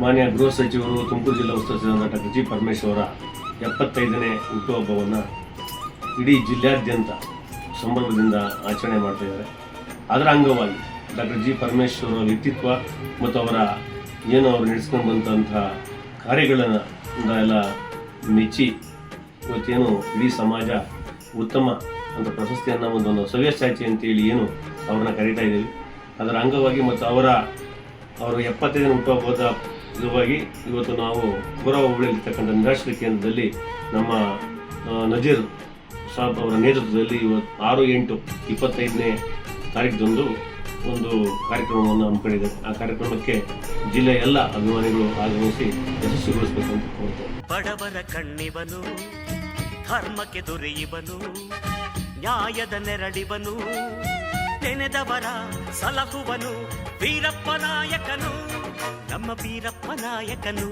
ಮಾನ್ಯ ಗೃಹ ಸಚಿವರು ತುಮಕೂರು ಜಿಲ್ಲಾ ಉಸ್ತುವಾರಿ ಸಚಿವರಾದ ಡಾಕ್ಟರ್ ಜಿ ಪರಮೇಶ್ವರ ಎಪ್ಪತ್ತೈದನೇ ಹುಟ್ಟುಹಬ್ಬವನ್ನು ಇಡೀ ಜಿಲ್ಲಾದ್ಯಂತ ಸಂಭ್ರಮದಿಂದ ಆಚರಣೆ ಮಾಡ್ತಾ ಇದ್ದಾರೆ. ಅದರ ಅಂಗವಾಗಿ ಡಾಕ್ಟರ್ ಜಿ ಪರಮೇಶ್ವರ ವ್ಯಕ್ತಿತ್ವ ಮತ್ತು ಅವರ ಏನು ಅವರು ನಡೆಸ್ಕೊಂಡು ಬಂದಂತಹ ಕಾರ್ಯಗಳನ್ನು ಎಲ್ಲ ಮೆಚ್ಚಿ ಇವತ್ತೇನು ಇಡೀ ಸಮಾಜ ಉತ್ತಮ ಅಂತ ಪ್ರಶಸ್ತಿಯನ್ನು ಒಂದು ಸವ್ಯಸಾಚಿ ಅಂತೇಳಿ ಏನು ಅವ್ರನ್ನ ಕರೀತಾ ಇದ್ದೀವಿ. ಅದರ ಅಂಗವಾಗಿ ಮತ್ತು ಅವರ ಅವರು ಎಪ್ಪತ್ತೈದನೇ ಹುಟ್ಟುಹಬ್ಬದ ಇದುವಾಗಿ ಇವತ್ತು ನಾವು ಗೌರವ ಹೋಬಳಿಯಲ್ಲಿರ್ತಕ್ಕಂಥ ನಿರಾಶ್ರಯ ಕೇಂದ್ರದಲ್ಲಿ ನಮ್ಮ ನಜೀರ್ ಸಾಬ್ ಅವರ ನೇತೃತ್ವದಲ್ಲಿ ಇವತ್ತು ಆರು ಎಂಟು ಇಪ್ಪತ್ತೈದನೇ ತಾರೀಕದಂದು ಒಂದು ಕಾರ್ಯಕ್ರಮವನ್ನು ಹಮ್ಮಿಕೊಂಡಿದೆ. ಆ ಕಾರ್ಯಕ್ರಮಕ್ಕೆ ಜಿಲ್ಲೆಯ ಎಲ್ಲ ಅಭಿಮಾನಿಗಳು ಆಗಮಿಸಿ ಯಶಸ್ವಿಗೊಳಿಸಬೇಕಂತ ಕೋರ್ತೇನೆ ಬಡವರ ಕಣ್ಣಿವನು, ಧರ್ಮಕ್ಕೆ ದೊರೆಯುವನು, ನ್ಯಾಯದ ನೆರಳಿವನು ನೆನೆದವರ ಸಲಹುವನು ವೀರಪ್ಪ ನಾಯಕನು ನಮ್ಮ ವೀರಪ್ಪ ನಾಯಕನು